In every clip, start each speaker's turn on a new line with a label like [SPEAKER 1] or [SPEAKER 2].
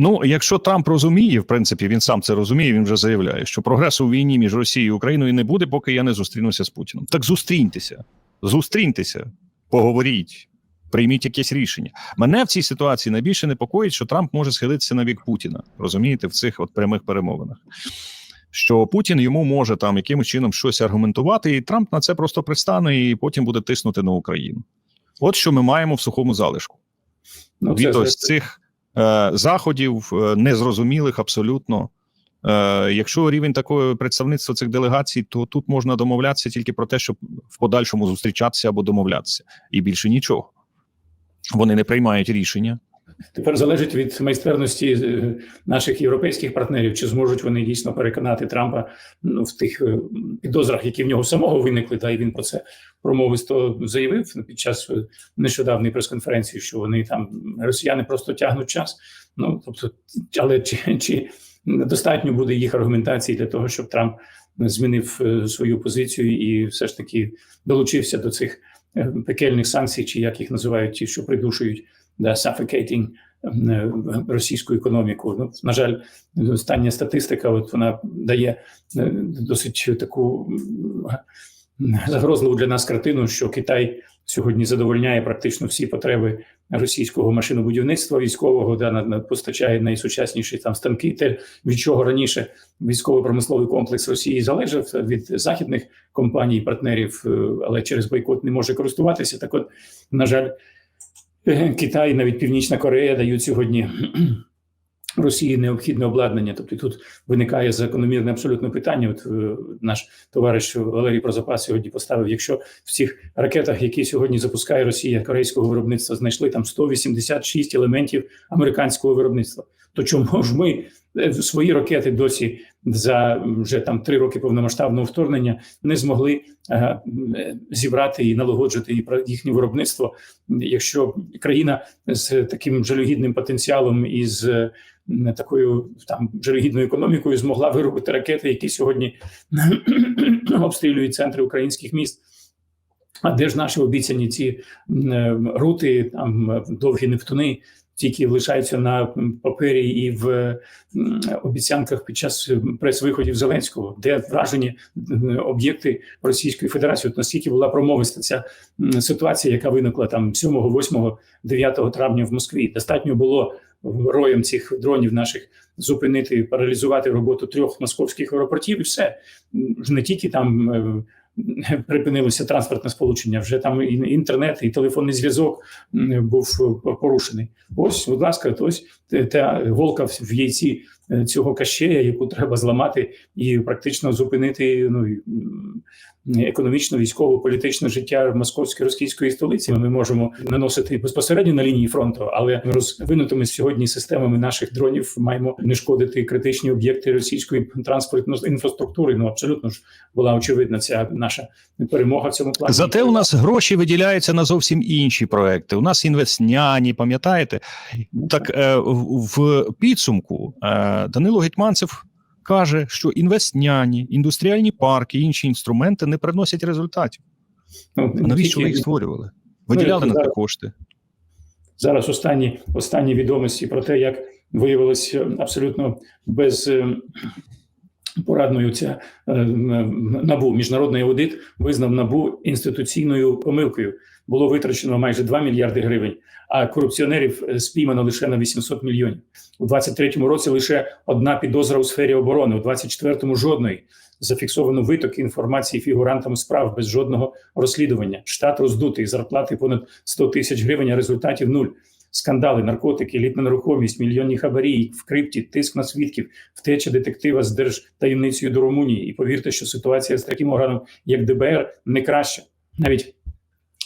[SPEAKER 1] Ну, якщо Трамп розуміє, в принципі, він сам це розуміє. Він вже заявляє, що прогресу у війні між Росією і Україною не буде, поки я не зустрінуся з Путіним. Так зустріньтеся, зустріньтеся, поговоріть, прийміть якесь рішення. Мене в цій ситуації найбільше непокоїть, що Трамп може схилитися на бік Путіна. Розумієте, в цих от прямих перемовинах. Що Путін йому може там якимось чином щось аргументувати, і Трамп на це просто пристане і потім буде тиснути на Україну. От що ми маємо в сухому залишку.
[SPEAKER 2] Ну,
[SPEAKER 1] від
[SPEAKER 2] це,
[SPEAKER 1] ось цих е, заходів е, незрозумілих абсолютно. Е, якщо рівень такого представництва цих делегацій, то тут можна домовлятися тільки про те, щоб в подальшому зустрічатися або домовлятися, і більше нічого. Вони не приймають рішення.
[SPEAKER 2] Тепер залежить від майстерності е, наших європейських партнерів, чи зможуть вони дійсно переконати Трампа ну, в тих е, підозрах, які в нього самого виникли, та і він про це промовисто заявив під час е, нещодавньої прес-конференції, що вони там росіяни просто тягнуть час. Ну тобто, але чи, чи достатньо буде їх аргументації для того, щоб Трамп змінив свою позицію і все ж таки долучився до цих пекельних санкцій, чи як їх називають ті, що придушують да, suffocating е, російську економіку. Ну, на жаль, остання статистика, от вона дає е, досить таку загрозливу для нас картину, що Китай сьогодні задовольняє практично всі потреби російського машинобудівництва військового, да, постачає найсучасніші там станки, те від чого раніше військово-промисловий комплекс Росії залежав від західних компаній, партнерів, е, але через бойкот не може користуватися. Так, от, на жаль, Китай, навіть Північна Корея дають сьогодні. Росії необхідне обладнання, тобто тут виникає закономірне абсолютно питання. От е, наш товариш Валерій Прозапас сьогодні поставив: якщо в цих ракетах, які сьогодні запускає Росія корейського виробництва, знайшли там 186 елементів американського виробництва, то чому ж ми свої ракети досі за вже там три роки повномасштабного вторгнення не змогли е, зібрати і налагоджувати їхнє виробництво, якщо країна з таким жалюгідним потенціалом і з такою там жалюгідною економікою змогла виробити ракети, які сьогодні обстрілюють центри українських міст. А де ж наші обіцяні ці е, рути, там довгі нептуни, тільки лишаються на папері і в обіцянках під час прес-виходів Зеленського, де вражені об'єкти Російської Федерації. От наскільки була промовиста ця ситуація, яка виникла там 7, 8, 9 травня в Москві. Достатньо було роєм цих дронів наших зупинити, паралізувати роботу трьох московських аеропортів, і все М, не тільки там. Е, Припинилося транспортне сполучення, вже там і інтернет, і телефонний зв'язок був е, порушений. Ось, будь ласка, ось та голка в яйці е, цього кащея, яку треба зламати і практично зупинити ну, економічно, військово, політичне життя московської російської столиці. Ми можемо наносити безпосередньо на лінії фронту, але розвинутими сьогодні системами наших дронів маємо не шкодити критичні об'єкти російської транспортної інфраструктури. Ну абсолютно ж була очевидна ця наша перемога в цьому плані.
[SPEAKER 1] Зате у нас гроші виділяються на зовсім інші проекти. У нас інвестняні, пам'ятаєте? Так е, в, підсумку е, Данило Гетьманцев каже, що інвестняні, індустріальні парки, і інші інструменти не приносять результатів.
[SPEAKER 2] Ну,
[SPEAKER 1] А навіщо ви їх створювали? Виділяли на це кошти.
[SPEAKER 2] Зараз останні останні відомості про те, як виявилось е, абсолютно без е, порадною ця е, набу міжнародний аудит визнав набу інституційною помилкою. Було витрачено майже 2 мільярди гривень, а корупціонерів е, спіймано лише на 800 мільйонів. У 23-му році лише одна підозра у сфері оборони, у 24-му жодної. Зафіксовано виток інформації фігурантам справ без жодного розслідування. Штат роздутий, зарплати понад 100 тисяч гривень, а результатів нуль. Скандали, наркотики, літна нерухомість, мільйонні хабарі, в крипті, тиск на свідків, втеча детектива з держтаємницею до Румунії. І повірте, що ситуація з таким органом, як ДБР, не краща. Навіть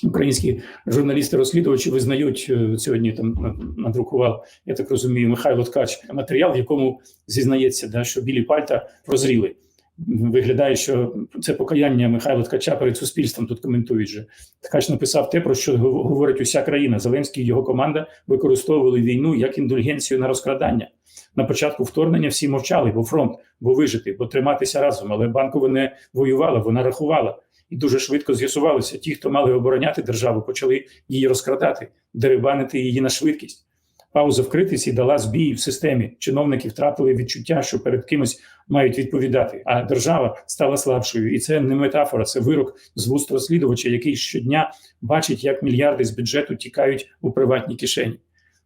[SPEAKER 2] українські журналісти-розслідувачі визнають е, сьогодні. Там на- надрукував, я так розумію, Михайло Ткач матеріал, в якому зізнається, да, що білі пальта прозріли. Виглядає, що це покаяння Михайла Ткача перед суспільством. Тут коментують же. Ткач написав те, про що говорить уся країна. Зеленський і його команда використовували війну як індульгенцію на розкрадання. На початку вторгнення всі мовчали, бо фронт, бо вижити, бо триматися разом. Але банкова не воювала, вона рахувала. І дуже швидко з'ясувалося, ті, хто мали обороняти державу, почали її розкрадати, дерибанити її на швидкість. пауза в критиці дала збій в системі. Чиновники втратили відчуття, що перед кимось мають відповідати. А держава стала слабшою, і це не метафора, це вирок з вуст розслідувача, який щодня бачить, як мільярди з бюджету тікають у приватні кишені.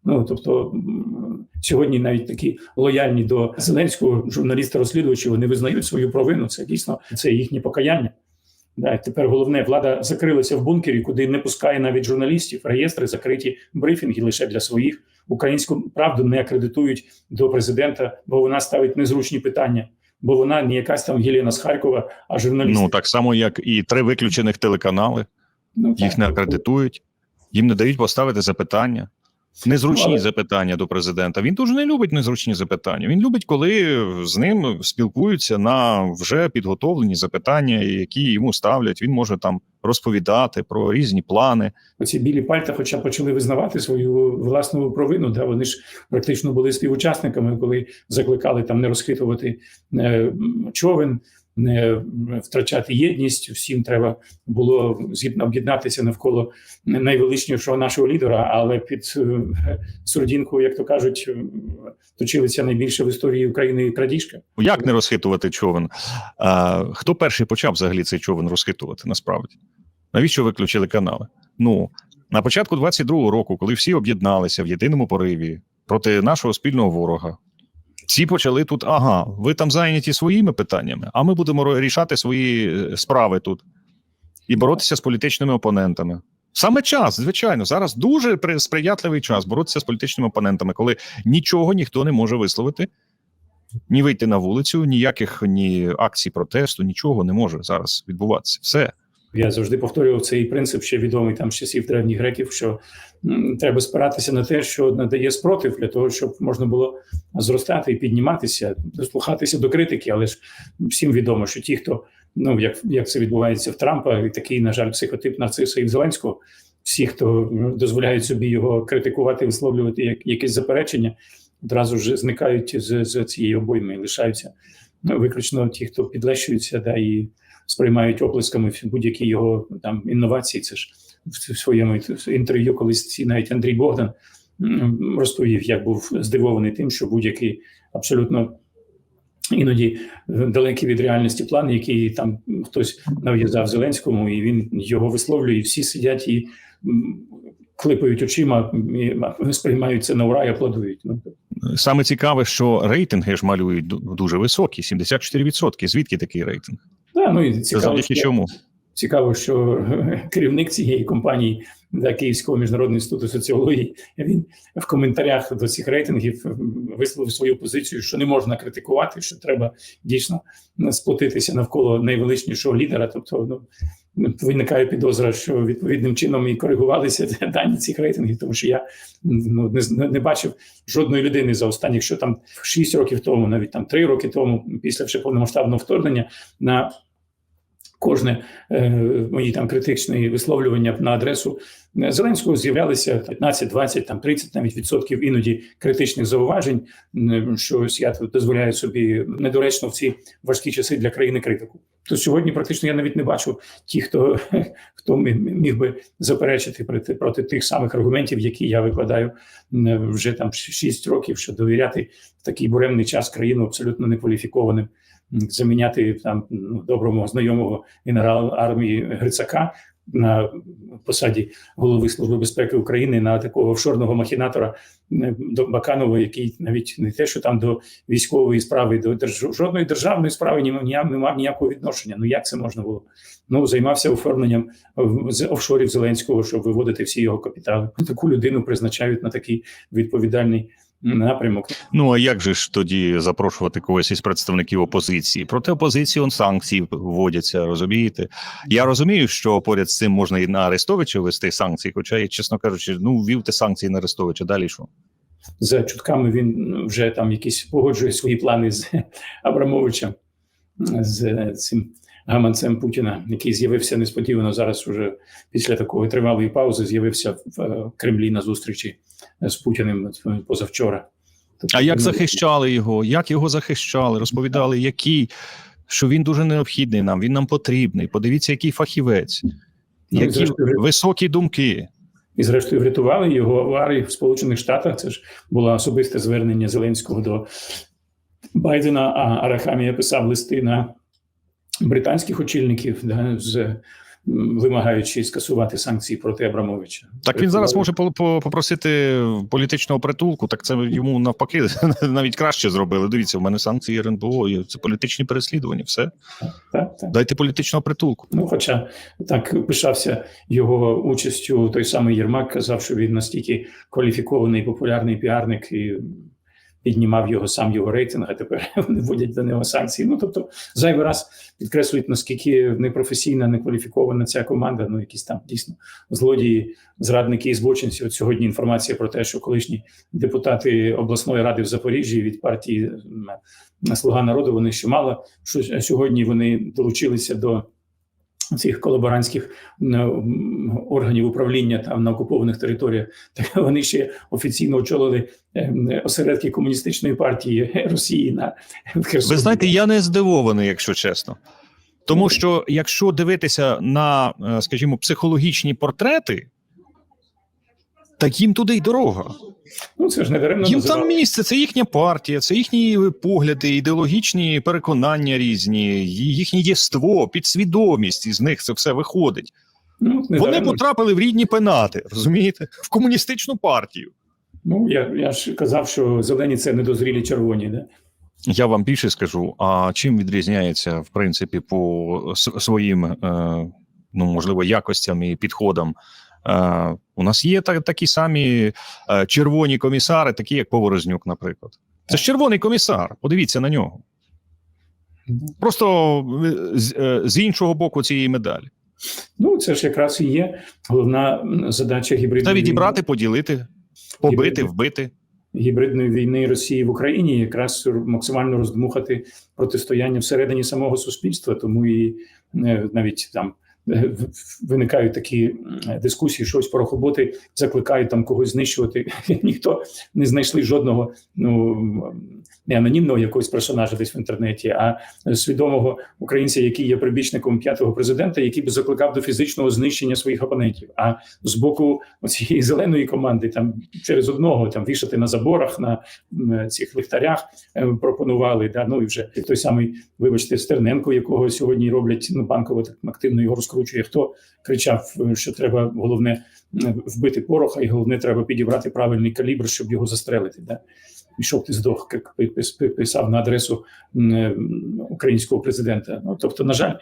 [SPEAKER 2] Ну тобто сьогодні навіть такі лояльні до Зеленського журналісти-розслідувачі вони визнають свою провину. Це дійсно це їхнє покаяння. Да, тепер головне, влада закрилася в бункері, куди не пускає навіть журналістів. Реєстри закриті брифінги лише для своїх. Українську правду не акредитують до президента, бо вона ставить незручні питання. Бо вона не якась там Єліна з Харкова, а журналіст.
[SPEAKER 1] Ну так само, як і три виключених телеканали.
[SPEAKER 2] Ну,
[SPEAKER 1] Їх не акредитують, їм не дають поставити запитання. Незручні
[SPEAKER 2] але-
[SPEAKER 1] запитання до президента. Він дуже не любить незручні запитання. Він любить, коли з ним спілкуються на вже підготовлені запитання, які йому ставлять. Він може там розповідати про різні плани.
[SPEAKER 2] Оці білі пальта, хоча почали визнавати свою власну провину, да вони ж практично були співучасниками, коли закликали там не розхитувати е, човен, не втрачати єдність. Всім треба було згідно об'єднатися навколо найвеличнішого нашого лідера. Але під е, сурдінку, як то кажуть, е, точилися найбільше в історії України крадіжка.
[SPEAKER 1] Як не розхитувати човен? А, хто перший почав взагалі цей човен розхитувати? Насправді навіщо виключили канали? Ну на початку 22-го року, коли всі об'єдналися в єдиному пориві проти нашого спільного ворога. Всі почали тут. Ага, ви там зайняті своїми питаннями, а ми будемо рішати свої е, справи тут і боротися з політичними опонентами. Саме час, звичайно, зараз дуже при- сприятливий час боротися з політичними опонентами, коли нічого ніхто не може висловити, ні вийти на вулицю, ніяких ні акцій протесту, нічого не може зараз відбуватися. Все.
[SPEAKER 2] Я завжди повторював цей принцип, ще відомий там з часів древніх греків, що треба спиратися на те, що надає спротив для того, щоб можна було зростати і підніматися, дослухатися до критики. Але ж всім відомо, що ті, хто ну як, як це відбувається в Трампа, і такий, на жаль, психотип нарциса і Зеленського, всі, хто м, дозволяють собі його критикувати, висловлювати як якісь заперечення, одразу ж зникають з, з цієї обойми і лишаються ну, виключно ті, хто підлещуються, да і сприймають оплесками будь-які його там інновації. Це ж в своєму інтерв'ю, колись навіть Андрій Богдан розповів, як був здивований тим, що будь-який абсолютно іноді далекий від реальності план, який там хтось нав'язав Зеленському, і він його висловлює, і всі сидять і клипають очима, і сприймають на ура і аплодують. Ну,
[SPEAKER 1] Саме цікаве, що рейтинги ж малюють дуже високі 74%. Звідки такий рейтинг?
[SPEAKER 2] Да, ну і
[SPEAKER 1] Це
[SPEAKER 2] цікаво,
[SPEAKER 1] завдяки
[SPEAKER 2] що-
[SPEAKER 1] чому?
[SPEAKER 2] Цікаво, що керівник цієї компанії да, Київського міжнародного інституту соціології він в коментарях до цих рейтингів висловив свою позицію, що не можна критикувати, що треба дійсно сплотитися навколо найвеличнішого лідера. Тобто, ну виникає підозра, що відповідним чином і коригувалися дані цих рейтингів, тому що я ну не, не бачив жодної людини за останніх, що там 6 років тому, навіть там 3 роки тому, після вже повномасштабного вторгнення на кожне е, мої там критичні висловлювання на адресу е, Зеленського з'являлися 15, 20, там 30 навіть відсотків іноді критичних зауважень, що я дозволяю собі недоречно в ці важкі часи для країни критику. То сьогодні практично я навіть не бачу ті, хто хто міг би заперечити проти проти тих самих аргументів, які я викладаю вже там 6 років, що довіряти в такий буремний час країну абсолютно некваліфікованим заміняти там ну, доброго знайомого генерала армії Грицака на посаді голови служби безпеки України на такого офшорного махінатора до Баканова, який навіть не те, що там до військової справи, до держ... жодної державної справи не, не, мав ніякого відношення. Ну як це можна було? Ну займався оформленням з офшорів Зеленського, щоб виводити всі його капітали. Таку людину призначають на такий відповідальний напрямок.
[SPEAKER 1] Ну а як же ж тоді запрошувати когось із представників опозиції? Проти опозиції он санкції вводяться, розумієте? Я розумію, що поряд з цим можна і на Арестовича вести санкції, хоча я, чесно кажучи, ну ввівте санкції на Арестовича. Далі що?
[SPEAKER 2] за чутками він вже там якісь погоджує свої плани з Абрамовичем, з цим гаманцем Путіна, який з'явився несподівано зараз, уже після такої тривалої паузи, з'явився в е, Кремлі на зустрічі з Путіним позавчора. Тобто,
[SPEAKER 1] А як захищали його? Як його захищали? Розповідали, які що він дуже необхідний нам, він нам потрібний. Подивіться, який фахівець,
[SPEAKER 2] Ну,
[SPEAKER 1] які
[SPEAKER 2] зрештою,
[SPEAKER 1] високі думки.
[SPEAKER 2] і, зрештою, врятували його аварії в Сполучених Штатах. Це ж було особисте звернення Зеленського до Байдена. А Арахамія писав листи на британських очільників, да, з вимагаючи скасувати санкції проти Абрамовича.
[SPEAKER 1] Так він зараз може по- по- попросити політичного притулку. Так це йому навпаки навіть краще зробили. Дивіться, в мене санкції РНБО, і це політичні переслідування. Все
[SPEAKER 2] Так, так.
[SPEAKER 1] дайте політичного притулку.
[SPEAKER 2] Ну, хоча так пишався його участю, той самий Єрмак казав, що він настільки кваліфікований популярний піарник і піднімав його сам його рейтинг, а тепер вони вводять до нього санкції. Ну тобто, зайвий раз підкреслюють, наскільки непрофесійна, некваліфікована ця команда. Ну, якісь там дійсно злодії, зрадники і збочинці. От сьогодні інформація про те, що колишні депутати обласної ради в Запоріжжі від партії Слуга народу вони ще мало що сьогодні вони долучилися до цих колаборантських органів управління там на окупованих територіях. Так вони ще офіційно очолили ем, осередки комуністичної партії Росії на Херсоні.
[SPEAKER 1] Ви знаєте, я не здивований, якщо чесно. Тому що якщо дивитися на, е, скажімо, психологічні портрети, так їм туди й дорога.
[SPEAKER 2] ну це ж не даремно
[SPEAKER 1] Їм
[SPEAKER 2] називали.
[SPEAKER 1] там місце, це їхня партія, це їхні погляди, ідеологічні переконання різні, їхнє єство, підсвідомість із них це все виходить.
[SPEAKER 2] Ну, не
[SPEAKER 1] Вони
[SPEAKER 2] даремно.
[SPEAKER 1] потрапили в рідні пенати, розумієте, в комуністичну партію.
[SPEAKER 2] Ну я, я ж казав, що зелені це недозрілі червоні. Да?
[SPEAKER 1] Я вам більше скажу. А чим відрізняється, в принципі, по своїм, е, ну можливо, якостям і підходам? Е, у нас є та, такі самі е, червоні комісари, такі як Поворознюк, наприклад. Це ж червоний комісар. Подивіться на нього. Просто е, з, з іншого боку цієї медалі.
[SPEAKER 2] Ну це ж якраз і є головна задача гібридної
[SPEAKER 1] Та
[SPEAKER 2] війни.
[SPEAKER 1] відібрати, поділити, побити,
[SPEAKER 2] Гібридний.
[SPEAKER 1] вбити.
[SPEAKER 2] гібридної війни Росії в Україні, якраз максимально роздмухати протистояння всередині самого суспільства. Тому і навіть там виникають такі дискусії, що ось порохоботи закликають там когось знищувати. Ніхто не знайшли жодного ну не анонімного якогось персонажа десь в інтернеті, а свідомого українця, який є прибічником п'ятого президента, який би закликав до фізичного знищення своїх опонентів. А з боку цієї зеленої команди там через одного там вішати на заборах, на цих ліхтарях е, пропонували. Да? Ну і вже той самий, вибачте, Стерненко, якого сьогодні роблять ну, банково так активно його розкручує. Хто кричав, е, що треба головне е, вбити пороха, і головне треба підібрати правильний калібр, щоб його застрелити. Да? І щоб ти здох, як писав на адресу е, українського президента. Ну тобто, на жаль,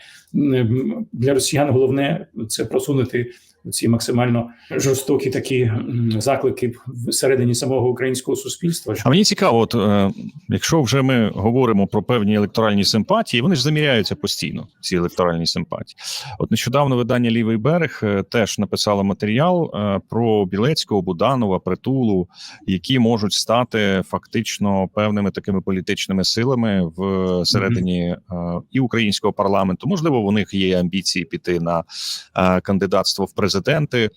[SPEAKER 2] для росіян головне це просунути ці максимально жорстокі такі заклики всередині самого українського суспільства.
[SPEAKER 1] А мені цікаво, от е, якщо вже ми говоримо про певні електоральні симпатії, вони ж заміряються постійно. Ці електоральні симпатії. От нещодавно видання Лівий берег е, теж написало матеріал е, про Білецького, Буданова, Притулу, які можуть стати фактично певними такими політичними силами в середині е, і українського парламенту. Можливо, у них є амбіції піти на кандидатство в президенти.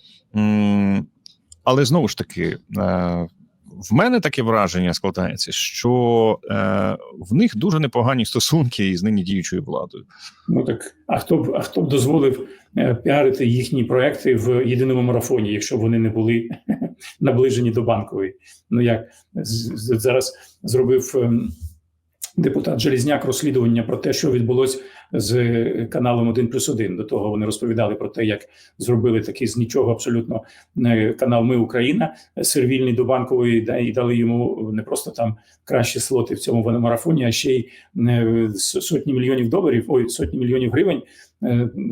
[SPEAKER 1] Але знову ж таки, е, в мене таке враження складається, що е, в них дуже непогані стосунки із нині діючою владою.
[SPEAKER 2] Ну так а хто б а хто б дозволив е, піарити їхні проекти в єдиному марафоні, якщо б вони не були наближені до банкової? Ну як зараз зробив ем, депутат Желізняк розслідування про те, що відбулось з каналом 1 плюс 1. До того вони розповідали про те, як зробили такий з нічого абсолютно е, канал Ми Україна сервільний до банкової, і дали йому не просто там кращі слоти в цьому марафоні, а ще й е, сотні мільйонів доларів, ой, сотні мільйонів гривень е,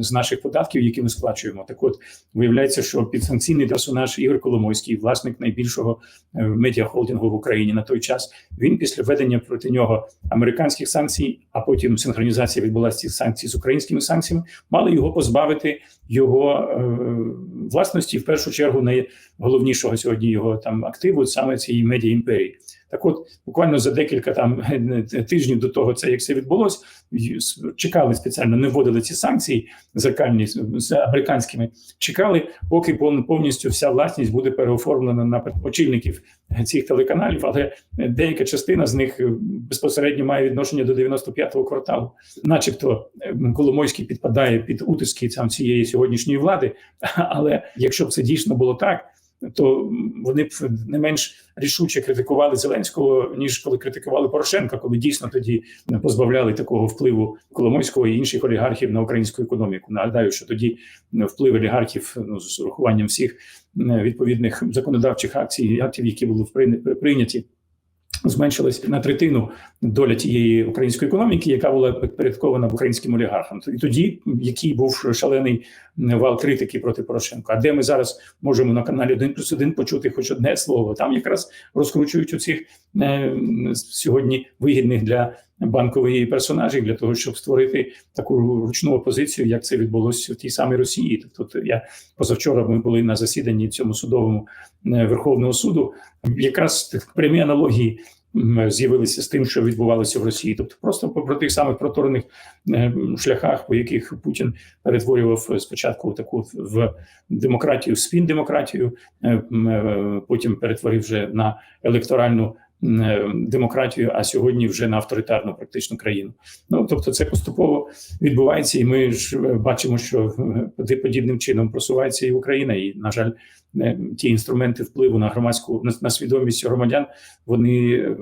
[SPEAKER 2] з наших податків, які ми сплачуємо. Так, от виявляється, що підсанкційний персонаж Ігор Коломойський, власник найбільшого е, медіахолдингу в Україні на той час. Він після введення проти нього американських санкцій, а потім синхронізація відбулася цих санкцій з українськими санкціями, мали його позбавити його е, власності в першу чергу найголовнішого сьогодні його там активу, саме цієї медіа імперії. Так, от буквально за декілька там тижнів до того, це як це відбулось, чекали спеціально, не вводили ці санкції зеркальні з- американськими. Чекали, поки пов- повністю вся власність буде переоформлена на очільників цих телеканалів, але деяка частина з них е, безпосередньо має відношення до 95-го кварталу, начебто е, Коломойський підпадає під утиски цієї сьогоднішньої влади. Але якщо б це дійсно було так, то вони б не менш рішуче критикували Зеленського ніж коли критикували Порошенка, коли дійсно тоді позбавляли такого впливу Коломойського і інших олігархів на українську економіку. Нагадаю, що тоді вплив олігархів ну з урахуванням всіх е, відповідних законодавчих акцій актів, які були прийняті. Зменшилась на третину доля тієї української економіки, яка була підпорядкована українським олігархам. І тоді який був шалений вал критики проти Порошенка. А де ми зараз можемо на каналі 1 плюс 1 почути хоч одне слово? Там якраз розкручують у цих е, сьогодні вигідних для банкової персонажів для того, щоб створити таку ручну опозицію, як це відбулося в тій самій Росії. Тобто, я позавчора ми були на засіданні цьому судовому е, Верховного суду. Якраз прямі аналогії з'явилися з тим, що відбувалося в Росії. Тобто, просто по, тих самих проторних е, шляхах, по яких Путін перетворював спочатку таку в демократію, спін-демократію, е, м, е, потім перетворив вже на електоральну е, демократію, а сьогодні вже на авторитарну практично країну. Ну тобто, це поступово відбувається, і ми ж е, бачимо, що е, подібним чином просувається і Україна, і на жаль, е, ті інструменти впливу на громадську на, свідомість громадян вони е,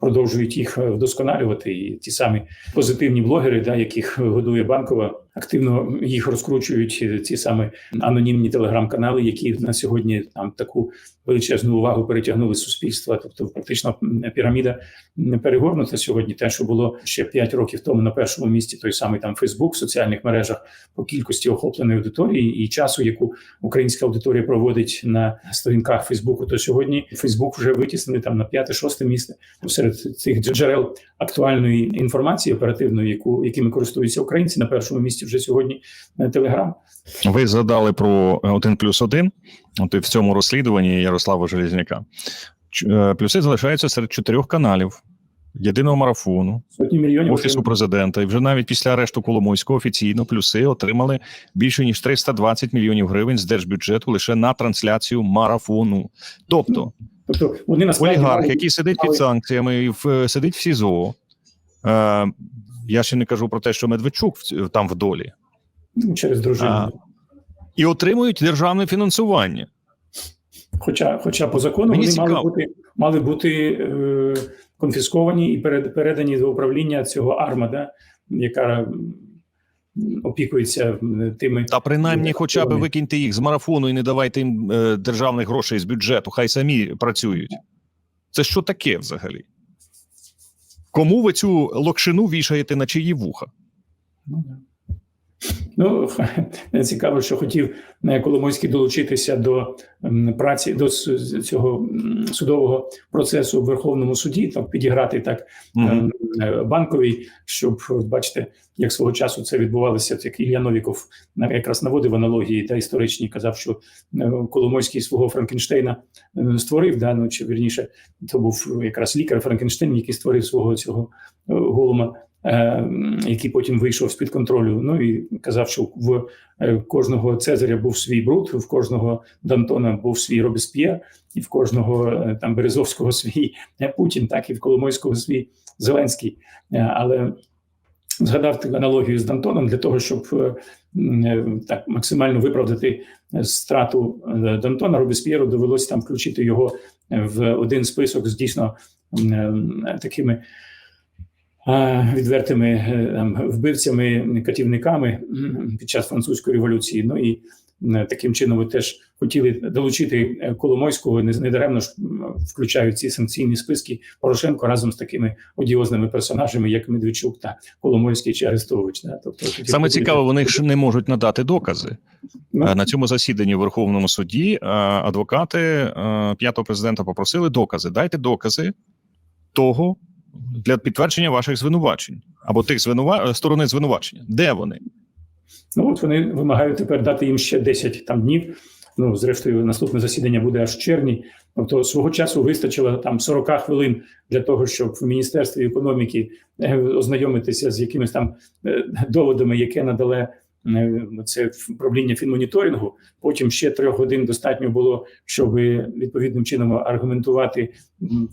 [SPEAKER 2] продовжують їх е, вдосконалювати. І ті самі позитивні блогери, да, яких годує банкова, активно їх розкручують е, ці самі анонімні телеграм-канали, які на сьогодні там таку величезну увагу перетягнули з суспільства. Тобто, практично піраміда не перегорнута сьогодні. Те, що було ще 5 років тому на першому місці, той самий там Фейсбук в соціальних мережах по кількості охопленої аудиторії і часу, яку українська аудиторія проводить на сторінках Фейсбуку, то сьогодні Фейсбук вже витіснений там на п'яте-шосте місце серед цих джерел актуальної інформації оперативної, яку якими користуються українці на першому місці вже сьогодні Телеграм.
[SPEAKER 1] Ви згадали про 1 плюс 1, от і в цьому розслідуванні Ярослава Железняка. Е, Плюси залишаються серед чотирьох каналів єдиного марафону,
[SPEAKER 2] Сотні мільйонів
[SPEAKER 1] офісу президента. І вже навіть після арешту Коломойського офіційно плюси отримали більше ніж 320 мільйонів гривень з держбюджету лише на трансляцію марафону. Тобто,
[SPEAKER 2] Тобто вони
[SPEAKER 1] олігарх, який сидить під санкціями в сидить в СІЗО. Е, я ще не кажу про те, що Медведчук там в долі,
[SPEAKER 2] ну, через дружину.
[SPEAKER 1] А. і отримують державне фінансування.
[SPEAKER 2] Хоча, хоча по закону
[SPEAKER 1] Мені
[SPEAKER 2] вони мали бути мали бути е, конфісковані і перед, передані до управління цього армада, яка опікується тими
[SPEAKER 1] Та принаймні, хоча б викиньте їх з марафону і не давайте їм е, державних грошей з бюджету, хай самі працюють. Це що таке взагалі? Кому ви цю локшину вішаєте на чиї вуха?
[SPEAKER 2] Ну. Ну, цікаво, що хотів е, Коломойський долучитися до праці до цього судового процесу в Верховному суді, так підіграти так
[SPEAKER 1] Мгм.
[SPEAKER 2] е, банковій, щоб бачите, як свого часу це відбувалося. Як Ілля Новіков якраз наводив аналогії та історичні, казав, що е, Коломойський свого Франкенштейна створив, да, ну, чи вірніше, це був якраз лікар Франкенштейн, який створив свого цього голума. Е, Який потім вийшов з під контролю. Ну і казав, що в е, кожного Цезаря був свій бруд, в кожного Дантона був свій Робесп'єр, і в кожного е, там Березовського свій Путін, так і в Коломойського свій Зеленський. Але згадав таку аналогію з Дантоном для того, щоб так максимально виправдати страту Дантона Робесп'єру, довелося там включити його в один список з дійсно такими. Відвертими е, там, вбивцями, катівниками під час французької революції. Ну і таким чином ви теж хотіли долучити е, Коломойського. Не недаремно ж включають ці санкційні списки Порошенко разом з такими одіозними персонажами, як Медведчук та Коломойський чи Арестович. Да? Тобто
[SPEAKER 1] Саме цікаво, вони ж не можуть надати докази.
[SPEAKER 2] Ну,
[SPEAKER 1] Е, На цьому засіданні в Верховному суді адвокати п'ятого президента попросили докази. Дайте докази того для підтвердження ваших звинувачень або тих звинува... сторони звинувачення. Де вони?
[SPEAKER 2] Ну от вони вимагають тепер дати їм ще 10 там днів. Ну, зрештою, наступне засідання буде аж в червні. Тобто свого часу вистачило там 40 хвилин для того, щоб в міністерстві економіки е, ознайомитися з якимись там е, доводами, яке надале е, це правління фінмоніторингу. Потім ще трьох годин достатньо було, щоб відповідним чином аргументувати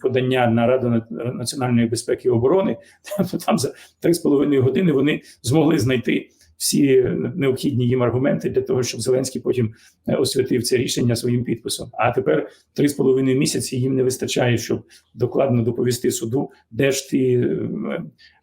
[SPEAKER 2] подання на Раду на- національної безпеки і оборони. Тобто там за три з половиною години вони змогли знайти всі необхідні їм аргументи для того, щоб Зеленський потім е, освятив це рішення своїм підписом. А тепер три з половиною місяці їм не вистачає, щоб докладно доповісти суду, де ж е,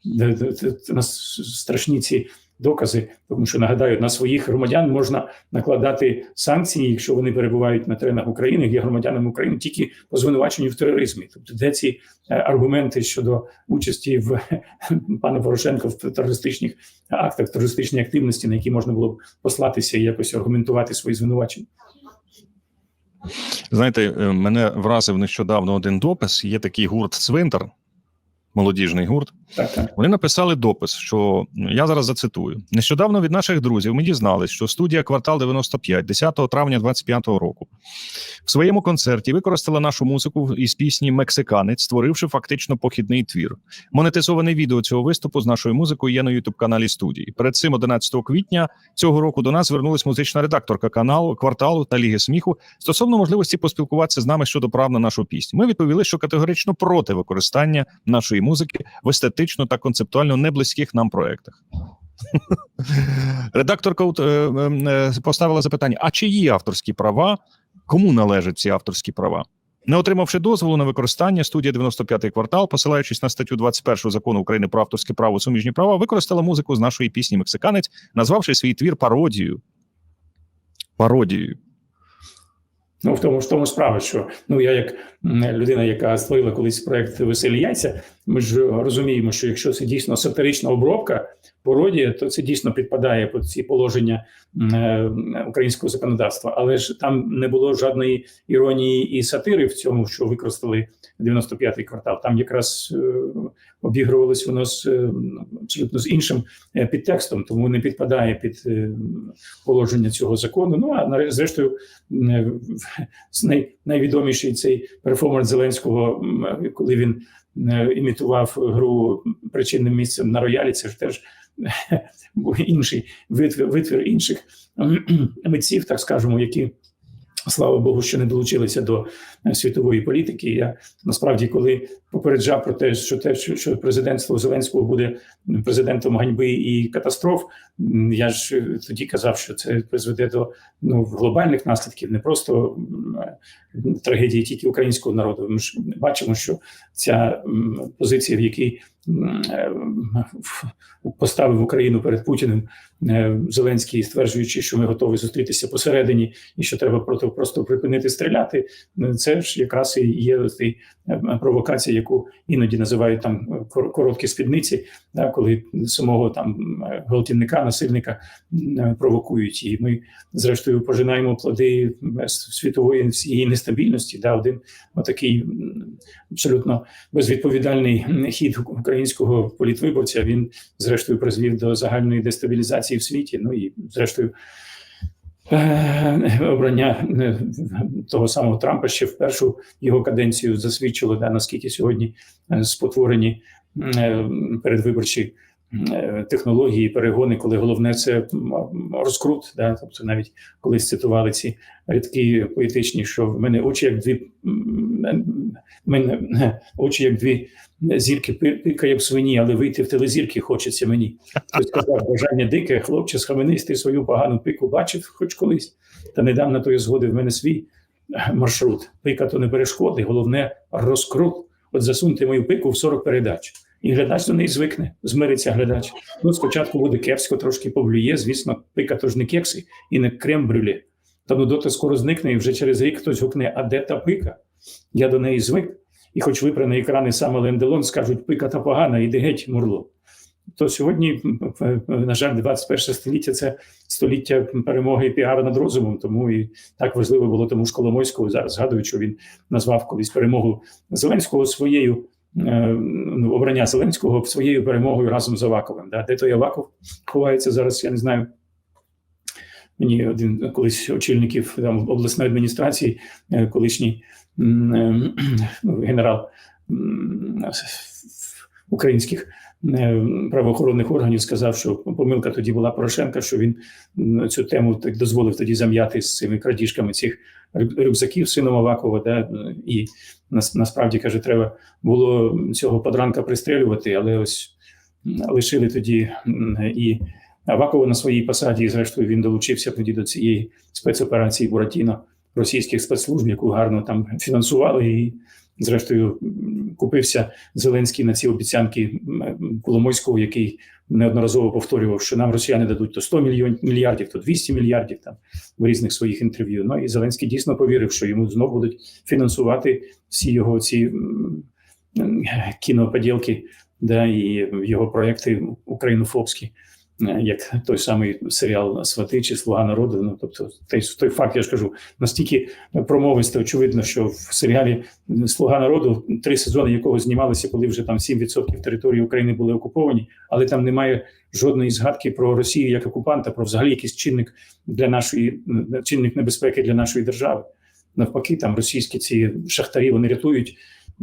[SPEAKER 2] де- де страшні ці докази. Тому що нагадаю, на своїх громадян можна накладати санкції, якщо вони перебувають на теренах України, є громадянами України тільки по звинуваченню в тероризмі. Тобто, де ці е, аргументи щодо участі в пана Порошенка в терористичних актах, терористичній активності, на які можна було б послатися і якось аргументувати свої звинувачення.
[SPEAKER 1] Знаєте, е, мене вразив нещодавно один допис. Є такий гурт Цвинтар, молодіжний гурт.
[SPEAKER 2] Так, так.
[SPEAKER 1] Вони написали допис, що я зараз зацитую: нещодавно від наших друзів ми дізнались, що студія квартал 95 10 травня 25 року в своєму концерті використала нашу музику із пісні Мексиканець, створивши фактично похідний твір. Монетизоване відео цього виступу з нашою музикою є на ютуб каналі студії. Перед цим 11 квітня цього року до нас звернулась музична редакторка каналу кварталу та Ліги сміху стосовно можливості поспілкуватися з нами щодо прав на нашу пісню. Ми відповіли, що категорично проти використання нашої музики в естетично та концептуально неблизьких нам проектах. Редакторка от, е, е, поставила запитання: а чиї авторські права? Кому належать ці авторські права? Не отримавши дозволу на використання, студія 95-й квартал, посилаючись на статтю 21 закону України про авторське право суміжні права, використала музику з нашої пісні Мексиканець, назвавши свій твір пародією. Пародією.
[SPEAKER 2] Ну, в тому ж тому справа, що ну я як людина, яка створила колись проект Веселі яйця, ми ж розуміємо, що якщо це дійсно сатирична обробка, пародія, то це дійсно підпадає під ці положення е, українського законодавства. Але ж там не було жодної іронії і сатири в цьому, що використали 95-й квартал. Там якраз е, обігрувалось воно з е, абсолютно з іншим е, підтекстом, тому не підпадає під е, положення цього закону. Ну а зрештою. най, найвідоміший цей перформанс Зеленського, коли він е, імітував гру причинним місцем на роялі. Це ж теж інший витвір, витвір інших митців, так скажемо, які. Слава Богу, що не долучилися до е, світової політики. Я насправді, коли попереджав про те, що те, що президентство Зеленського буде президентом ганьби і катастроф, я ж е, тоді казав, що це призведе до ну глобальних наслідків, не просто е, трагедії тільки українського народу. Ми ж бачимо, що ця позиція, в якій е, поставив Україну перед Путіним Зеленський, стверджуючи, що ми готові зустрітися посередині, і що треба просто, припинити стріляти. Це ж якраз і є цей провокація, яку іноді називають там е, кор- короткі спідниці, да, коли самого там е, гвалтівника, насильника е, провокують. І ми зрештою пожинаємо плоди світової всієї нестабільності. Да, один отакий абсолютно безвідповідальний хід українського політвиборця. Він зрештою призвів до загальної дестабілізації в світі. Ну і зрештою. Е, Обрання е, того самого Трампа ще в першу його каденцію засвідчило, да, наскільки сьогодні е, спотворені передвиборчі технології, перегони, коли головне це розкрут. Да, тобто навіть колись цитували ці рядки поетичні, що в мене очі як дві мене е, очі як дві зірки пи- пикає в свині, але вийти в телезірки хочеться мені. Хтось сказав, бажання дике, хлопче, схаменисти свою погану пику бачив хоч колись, та не дам на тої згоди в мене свій е, маршрут. Пика то не перешкоди, головне розкрут. От засуньте мою пику в 40 передач. І глядач до неї звикне, змириться глядач. Ну, спочатку буде кепсько, трошки поблює. Звісно, пика то не кекси і не крем брюле. Та нудота скоро зникне, і вже через рік хтось гукне: а де та пика? Я до неї звик. І хоч випре екрани саме Ленделон, скажуть, пика та погана, іди геть, мурло. То сьогодні, на жаль, 21 століття це століття перемоги і піару над розумом. Тому і так важливо було тому ж Коломойського. Зараз згадую, що він назвав колись перемогу Зеленського своєю. Е, Ну, обрання Зеленського своєю перемогою разом з Аваковим. Да? Де той Аваков ховається зараз? Я не знаю. Мені один колись очільників там, обласної адміністрації, е, колишній е, ну, генерал українських правоохоронних органів сказав, що помилка тоді була Порошенка, що він цю тему так дозволив тоді зам'яти з цими крадіжками цих рюкзаків сином Авакова. Да? І нас, насправді каже, треба було цього подранка пристрелювати, але ось лишили тоді і Авакова на своїй посаді, і зрештою він долучився тоді до цієї спецоперації Буратіно російських спецслужб, яку гарно там фінансували, і зрештою купився Зеленський на ці обіцянки Коломойського, який неодноразово повторював, що нам росіяни дадуть то 100 мільйон мільярдів, то 200 мільярдів там в різних своїх інтерв'ю. Ну і Зеленський дійсно повірив, що йому знову будуть фінансувати всі його ці кіноподілки, да, і його проекти українофобські, як той самий серіал Свати чи Слуга народу. Ну тобто, той, той факт, я ж кажу, настільки промовисто очевидно, що в серіалі Слуга народу три сезони, якого знімалися, коли вже там 7% території України були окуповані, але там немає жодної згадки про Росію як окупанта, про взагалі якийсь чинник для нашої чинник небезпеки для нашої держави. Навпаки, там російські ці шахтарі вони рятують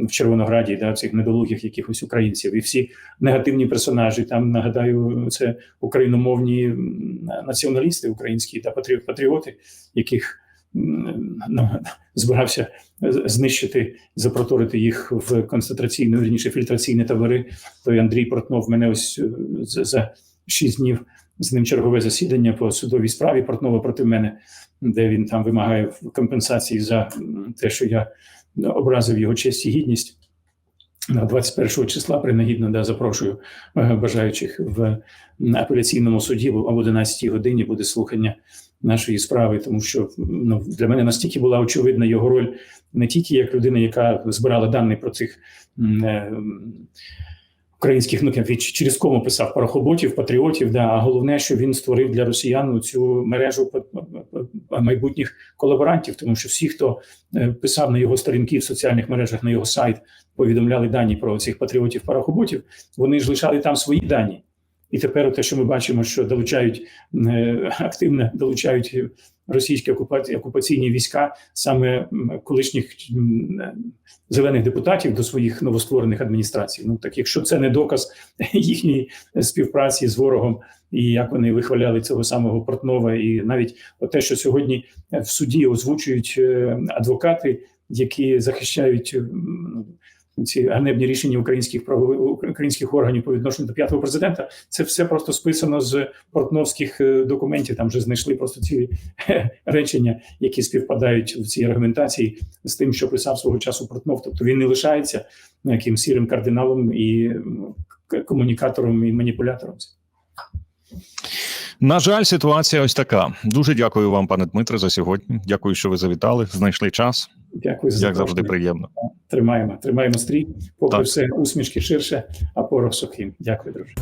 [SPEAKER 2] в Червонограді да, цих недолугих якихось українців, і всі негативні персонажі. Там нагадаю, це україномовні націоналісти українські та патрі- патріоти, яких ну, збирався знищити, запроторити їх в концентраційні, вірніше фільтраційні табори. Той Андрій Портнов мене ось е, за шість днів з ним чергове засідання по судовій справі Портнова проти мене, де він там вимагає компенсації за те, що я образив його честь і гідність. На 21 числа принагідно да, запрошую е, бажаючих в апеляційному суді об 11 годині буде слухання нашої справи, тому що ну, для мене настільки була очевидна його роль не тільки як людина, яка збирала дані про цих е, українських ну, він через кому писав парохоботів, патріотів, да, а головне, що він створив для росіян цю мережу майбутніх колаборантів, тому що всі, хто е, писав на його сторінки в соціальних мережах, на його сайт, повідомляли дані про цих патріотів парохоботів, вони ж лишали там свої дані. І тепер те, що ми бачимо, що долучають е, активно долучають російські окупації окупаційні війська саме колишніх зелених депутатів до своїх новостворених адміністрацій. Ну так якщо це не доказ їхньої співпраці з ворогом, і як вони вихваляли цього самого Портнова, і навіть те, що сьогодні в суді озвучують е, адвокати, які захищають ці ганебні рішення українських українських органів по відношенню до п'ятого президента, це все просто списано з портновських е, документів. Там вже знайшли просто цілі речення, які співпадають в цій аргументації з тим, що писав свого часу Портнов. Тобто він не лишається яким сірим кардиналом і комунікатором і маніпулятором.
[SPEAKER 1] На жаль, ситуація ось така. Дуже дякую вам, пане Дмитре, за сьогодні. Дякую, що ви завітали, знайшли час.
[SPEAKER 2] Дякую за
[SPEAKER 1] Як завжди, приємно.
[SPEAKER 2] Тримаємо, тримаємо стрій, попри
[SPEAKER 1] Так.
[SPEAKER 2] все усмішки ширше, а порох сухим. Дякую, друже.